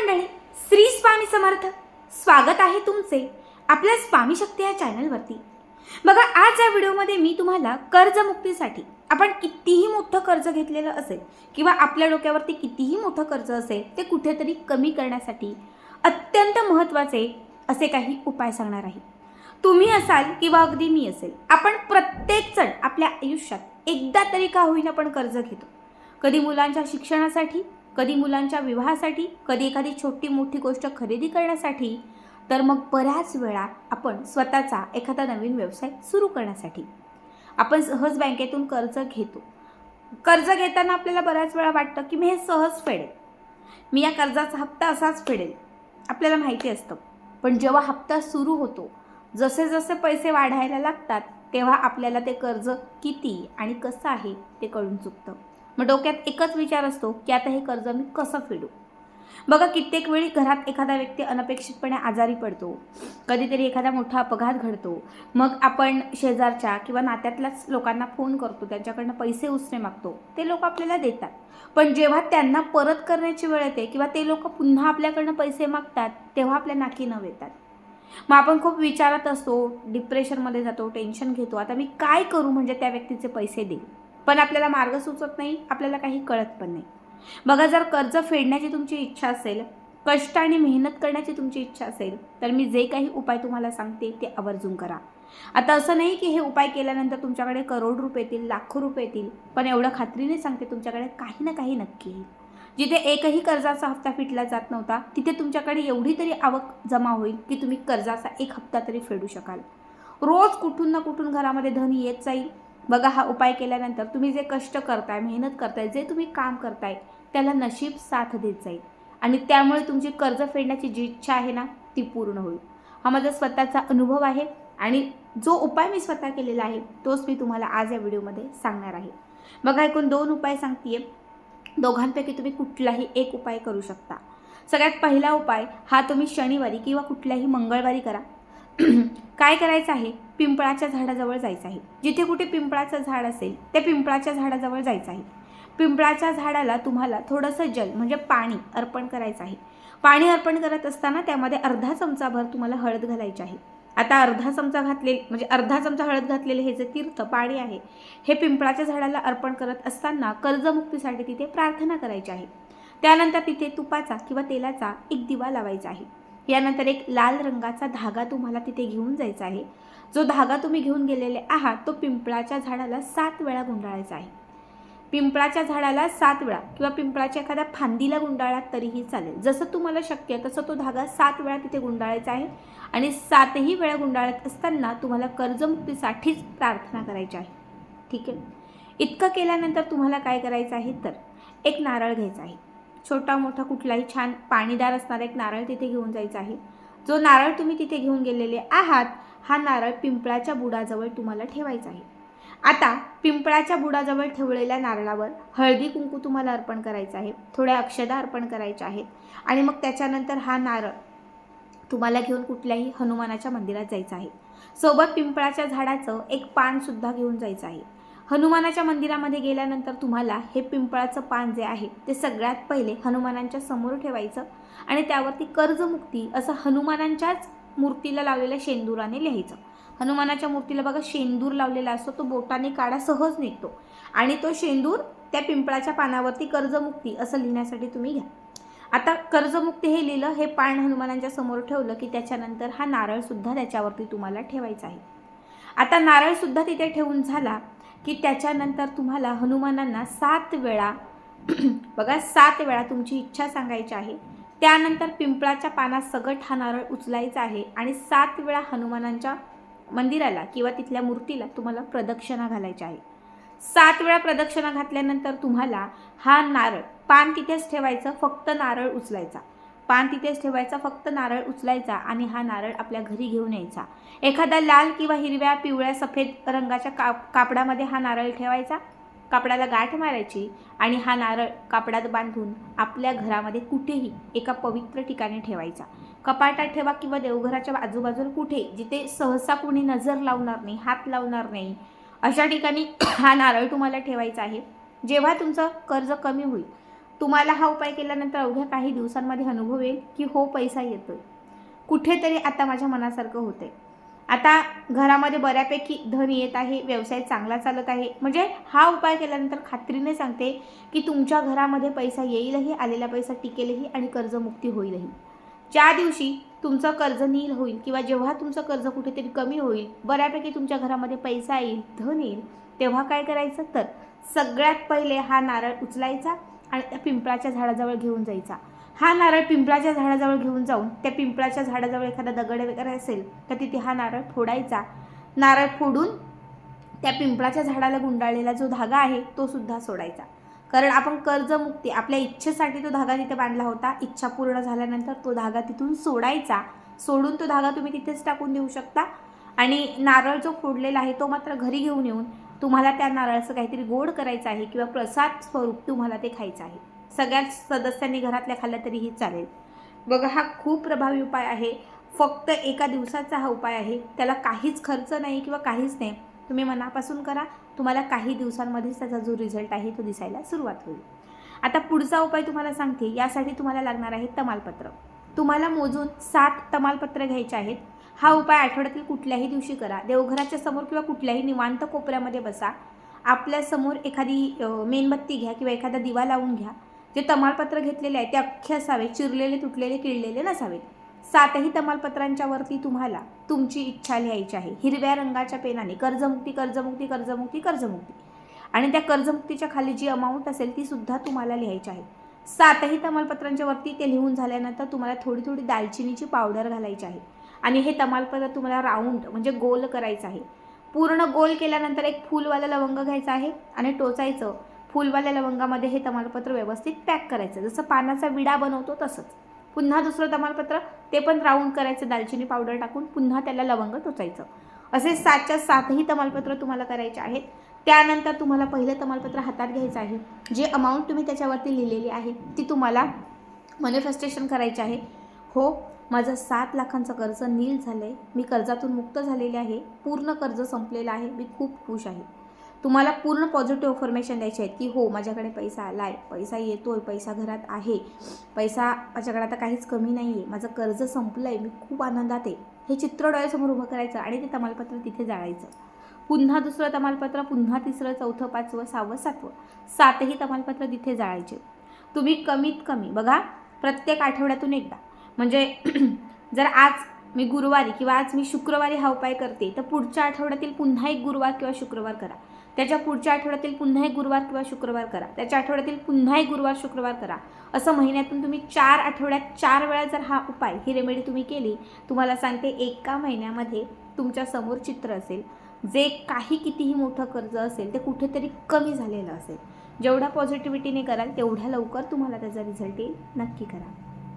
मंडळी श्री स्वामी समर्थ. स्वागत आहे तुमचे आपल्या स्वामी शक्ती या चॅनलवरती. बघा आज या व्हिडिओमध्ये मी तुम्हाला कर्जमुक्तीसाठी आपण कितीही मोठं कर्ज घेतलेलं असेल किंवा आपल्या डोक्यावरती कितीही मोठं कर्ज असेल ते कुठेतरी कमी करण्यासाठी अत्यंत महत्त्वाचे असे काही उपाय सांगणार आहे. तुम्ही असाल किंवा अगदी मी असेल आपण प्रत्येकजण आपल्या आयुष्यात एकदा तरी का होईना आपण कर्ज घेतो. कधी मुलांच्या शिक्षणासाठी कधी मुलांच्या विवाहासाठी कधी एखादी छोटी मोठी गोष्ट खरेदी करण्यासाठी तर मग बऱ्याच वेळा आपण स्वतःचा एखादा नवीन व्यवसाय सुरू करण्यासाठी. आपण सहज बँकेतून कर्ज घेतो. कर्ज घेताना आपल्याला बऱ्याच वेळा वाटतं की मी हे सहज फेडेल. मी या कर्जाचा हप्ता असाच फेडेल. आपल्याला माहिती असतं. पण जेव्हा हप्ता सुरू होतो जसे जसे पैसे वाढायला लागतात तेव्हा आपल्याला ते कर्ज किती आणि कसं आहे ते कळून चुकतं. मग डोक्यात एकच विचार असतो की आता हे कर्ज मी कसं फेडू? बघा कित्येक वेळी घरात एखादा व्यक्ती अनपेक्षितपणे आजारी पडतो. कधीतरी एखादा मोठा अपघात घडतो. मग आपण शेजारच्या किंवा नात्यातल्याच लोकांना फोन करतो त्यांच्याकडनं पैसे उसने मागतो. ते लोक आपल्याला देतात. पण जेव्हा त्यांना परत करण्याची वेळ येते किंवा ते लोक पुन्हा आपल्याकडनं पैसे मागतात तेव्हा आपल्या नाकी न येतात. मग आपण खूप विचारात असतो डिप्रेशनमध्ये जातो टेन्शन घेतो. आता मी काय करू म्हणजे त्या व्यक्तीचे पैसे देईल? पण आपल्याला मार्ग सुचत नाही आपल्याला काही कळत पण नाही. बघा जर कर्ज फेडण्याची तुमची इच्छा असेल कष्ट आणि मेहनत करण्याची तुमची इच्छा असेल तर मी जे काही उपाय तुम्हाला सांगते ते आवर्जून करा. आता असं नाही की हे उपाय केल्यानंतर तुमच्याकडे करोड रुपये येतील लाखो रुपये येतील पण एवढं खात्रीने सांगते तुमच्याकडे काही ना काही नक्की येईल. जिथे एकही कर्जाचा हप्ता फिटला जात नव्हता तिथे तुमच्याकडे एवढी तरी आवक जमा होईल की तुम्ही कर्जाचा एक हप्ता तरी फेडू शकाल. रोज कुठून ना कुठून घरामध्ये धन येत जाईल बघा हा उपाय केल्यानंतर तुम्ही जे कष्ट करताय मेहनत करताय जे तुम्ही काम करताय त्याला नशीब साथ देत जाईल. आणि त्यामुळे तुमची कर्ज फेडण्याची जी इच्छा आहे ना ती पूर्ण होईल. हा माझा स्वतःचा अनुभव आहे आणि जो उपाय मी स्वतः केलेला आहे तोच मी तुम्हाला आज या व्हिडिओमध्ये सांगणार आहे. बघा एकूण दोन उपाय सांगते दोघांपैकी तुम्ही कुठलाही एक उपाय करू शकता. सगळ्यात पहिला उपाय हा तुम्ही शनिवारी किंवा कुठल्याही मंगळवारी करा. काय करायचं आहे? पिंपळाच्या झाडाजवळ जायचं आहे. जिथे कुठे पिंपळाचं झाड असेल त्या पिंपळाच्या झाडाजवळ जायचं आहे. पिंपळाच्या झाडाला तुम्हाला थोडंसं जल म्हणजे पाणी अर्पण करायचं आहे. पाणी अर्पण करत असताना त्यामध्ये अर्धा चमचाभर तुम्हाला हळद घालायची आहे. आता अर्धा चमचा घातले म्हणजे अर्धा चमचा हळद घातलेले हे जे तीर्थ पाणी आहे हे पिंपळाच्या झाडाला अर्पण करत असताना कर्जमुक्तीसाठी तिथे प्रार्थना करायची आहे. त्यानंतर तिथे तुपाचा किंवा तेलाचा एक दिवा लावायचा आहे. यानंतर एक लाल रंगाचा धागा तुम्हाला तिथे घेऊन जायचा आहे. जो धागा तुम्ही घेऊन गेलेले आहात तो पिंपळाच्या झाडाला सात वेळा गुंडाळायचा आहे. पिंपळाच्या झाडाला सात वेळा किंवा पिंपळाच्या एखाद्या फांदीला गुंडाळात तरीही चालेल. जसं तुम्हाला शक्य आहे तसं तो धागा सात वेळा तिथे गुंडाळायचा आहे आणि सातही वेळा गुंडाळत असताना तुम्हाला कर्जमुक्तीसाठीच प्रार्थना करायची आहे. ठीक आहे? इतकं केल्यानंतर तुम्हाला काय करायचं आहे? तर एक नारळ घ्यायचा आहे. छोटा मोठा कुठलाही छान पाणीदार असणारा एक नारळ तिथे घेऊन जायचा आहे. जो नारळ तुम्ही तिथे घेऊन गेलेले आहात हा नारळ पिंपळाच्या बुडाजवळ तुम्हाला ठेवायचा आहे. आता पिंपळाच्या बुडाजवळ ठेवलेल्या नारळावर हळदी कुंकू तुम्हाला अर्पण करायचं आहे. थोड्या अक्षदा अर्पण करायच्या आहेत. आणि मग त्याच्यानंतर हा नारळ तुम्हाला घेऊन कुठल्याही हनुमानाच्या मंदिरात जायचं आहे. सोबत पिंपळाच्या झाडाचं एक पानसुद्धा घेऊन जायचं आहे. हनुमानाच्या मंदिरामध्ये गेल्यानंतर तुम्हाला हे पिंपळाचं पान जे आहे ते सगळ्यात पहिले हनुमानांच्या समोर ठेवायचं आणि त्यावरती कर्जमुक्ती असं हनुमानांच्याच मूर्तीला लावलेल्या शेंदुराने लिहायचं. हनुमानाच्या मूर्तीला बघा शेंदूर लावलेला असतो तो बोटाने काढा सहज निघतो. आणि तो शेंदूर त्या पिंपळाच्या पानावरती कर्जमुक्ती असं लिहिण्यासाठी तुम्ही घ्या. आता कर्जमुक्ती हे लिहिलं हे पान हनुमानांच्या समोर ठेवलं की त्याच्यानंतर हा नारळसुद्धा त्याच्यावरती तुम्हाला ठेवायचा आहे. आता नारळसुद्धा तिथे ठेवून झाला की त्याच्यानंतर तुम्हाला हनुमानांना सात वेळा बघा सात वेळा तुमची इच्छा सांगायची आहे. त्यानंतर पिंपळाच्या पानात सगट हा नारळ उचलायचा आहे आणि सात वेळा हनुमानांच्या मंदिराला किंवा तिथल्या मूर्तीला तुम्हाला प्रदक्षिणा घालायची आहे. सात वेळा प्रदक्षिणा घातल्यानंतर तुम्हाला हा नारळ पान तिथेच ठेवायचं फक्त नारळ उचलायचा. पान तिथेच ठेवायचा फक्त नारळ उचलायचा आणि हा नारळ आपल्या घरी घेऊन यायचा. एखादा लाल किंवा हिरव्या पिवळ्या सफेद रंगाच्या का कापडामध्ये हा नारळ ठेवायचा. कापडाला गाठ मारायची आणि हा नारळ कापडात बांधून आपल्या घरामध्ये कुठेही एका पवित्र ठिकाणी ठेवायचा. कपाटात ठेवा किंवा देवघराच्या आजूबाजूला कुठे जिथे सहसा कोणी नजर लावणार नाही हात लावणार नाही अशा ठिकाणी हा नारळ तुम्हाला ठेवायचा आहे. जेव्हा तुमचं कर्ज कमी होईल तुम्हाला हा उपाय केल्यानंतर अवघ्या काही दिवसांमध्ये अनुभव येईल की हो पैसा येतोय. कुठेतरी आता माझ्या मनासारखं होतं आहे आता घरामध्ये बऱ्यापैकी धन येत आहे व्यवसाय चांगला चालत आहे. म्हणजे हा उपाय केल्यानंतर खात्रीने सांगते की तुमच्या घरामध्ये पैसा येईलही आलेला पैसा टिकेलही आणि कर्जमुक्ती होईलही. ज्या दिवशी तुमचं कर्ज नील होईल किंवा जेव्हा तुमचं कर्ज कुठेतरी कमी होईल बऱ्यापैकी तुमच्या घरामध्ये पैसा येईल धन येईल तेव्हा काय करायचं? तर सगळ्यात पहिले हा नारळ उचलायचा आणि त्या पिंपळाच्या झाडाजवळ घेऊन जायचा. हा नारळ पिंपळाच्या झाडाजवळ घेऊन जाऊन त्या पिंपळाच्या झाडाजवळ एखादा दगड वगैरे असेल तर तिथे हा नारळ फोडायचा. नारळ फोडून त्या पिंपळाच्या झाडाला गुंडाळलेला जो धागा आहे तो सुद्धा सोडायचा. कारण आपण कर्जमुक्ती आपल्या इच्छेसाठी तो धागा तिथे बांधला होता. इच्छा पूर्ण झाल्यानंतर तो धागा तिथून सोडायचा. सोडून तो धागा तुम्ही तिथेच टाकून देऊ शकता. आणि नारळ जो फोडलेला आहे तो मात्र घरी घेऊन येऊन तुम्हाला त्या नारळाचं काहीतरी गोड करायचं आहे किंवा प्रसाद स्वरूप तुम्हाला ते खायचं आहे. सगळ्याच सदस्यांनी घरातल्या खाल्ल्या तरीही चालेल. बघा हा खूप प्रभावी उपाय आहे. फक्त एका दिवसाचा हा उपाय आहे. त्याला काहीच खर्च नाही किंवा काहीच नाही. तुम्ही मनापासून करा. तुम्हाला काही दिवसांमध्येच त्याचा जो रिझल्ट आहे तो दिसायला सुरुवात होईल. आता पुढचा उपाय तुम्हाला सांगते. यासाठी तुम्हाला लागणार आहे तमालपत्र. तुम्हाला मोजून सात तमालपत्र घ्यायचे आहेत. हा उपाय आठवड्यातील कुठल्याही दिवशी करा. देवघराच्या समोर किंवा कुठल्याही निवांत कोपऱ्यामध्ये बसा. आपल्यासमोर एखादी मेणबत्ती घ्या किंवा एखादा दिवा लावून घ्या. जे तमालपत्र घेतलेले आहे ते अख्खे असावे. चिरलेले तुटलेले किडलेले नसावेत सातही तमालपत्रांच्या वरती तुम्हाला तुमची इच्छा लिहायची आहे. हिरव्या रंगाच्या पेनाने कर्जमुक्ती कर्जमुक्ती कर्जमुक्ती कर्जमुक्ती. आणि त्या कर्जमुक्तीच्या खाली जी अमाऊंट असेल ती सुद्धा तुम्हाला लिहायची आहे. सातही तमालपत्रांच्या वरती ते लिहून झाल्यानंतर तुम्हाला थोडी थोडी दालचिनीची पावडर घालायची आहे. आणि हे तमालपत्र तुम्हाला राऊंड म्हणजे गोल करायचं आहे. पूर्ण गोल केल्यानंतर एक फुलवाला लवंग घ्यायचा आहे आणि टोचायचं. फुलवाल्या लवंगामध्ये हे तमालपत्र व्यवस्थित पॅक करायचं. जसं पानाचा विडा बनवतो तसंच. पुन्हा दुसरं तमालपत्र ते पण राऊंड करायचं. दालचिनी पावडर टाकून पुन्हा त्याला लवंग टोचायचं. असे सातच्या सातही तमालपत्र तुम्हाला करायचे आहेत. त्यानंतर तुम्हाला पहिलं तमालपत्र हातात घ्यायचं आहे. जे अमाऊंट तुम्ही त्याच्यावरती लिहिलेली आहे ती तुम्हाला मॅनिफेस्टेशन करायची आहे. हो माझं सात लाखांचं कर्ज नील झालं आहे मी कर्जातून मुक्त झालेले आहे. पूर्ण कर्ज संपलेलं आहे. मी खूप खुश आहे. तुम्हाला पूर्ण पॉझिटिव्ह इन्फॉर्मेशन द्यायची आहेत की हो माझ्याकडे पैसा आला आहे पैसा येतो आहे पैसा घरात आहे. पैसा माझ्याकडे आता काहीच कमी नाही आहे माझं कर्ज संपलं आहे मी खूप आनंदात आहे. हे चित्र डोळ्यासमोर उभं करायचं आणि ते तमालपत्र तिथे जाळायचं. पुन्हा दुसरं तमालपत्र पुन्हा तिसरं चौथं पाचवं सहावं सातवं. सातही तमालपत्र तिथे जाळायचे. तुम्ही कमीत कमी बघा प्रत्येक आठवड्यातून एकदा म्हणजे जर आज मी गुरुवारी किंवा आज मी शुक्रवारी हा उपाय करते तर पुढच्या आठवड्यातील पुन्हा एक गुरुवार किंवा शुक्रवार करा. त्याच्या पुढच्या आठवड्यातील पुन्हा एक गुरुवार किंवा शुक्रवार करा. त्याच्या आठवड्यातील पुन्हा एक गुरुवार शुक्रवार करा. असं महिन्यातून तुम्ही चार आठवड्यात चार वेळा जर हा उपाय ही रेमेडी तुम्ही केली तुम्हाला सांगते एका महिन्यामध्ये तुमच्यासमोर चित्र असेल. जे काही कितीही मोठं कर्ज असेल ते कुठेतरी कमी झालेलं असेल. जेवढ्या पॉझिटिव्हिटीने कराल तेवढ्या लवकर तुम्हाला त्याचा रिझल्ट येईल. नक्की करा.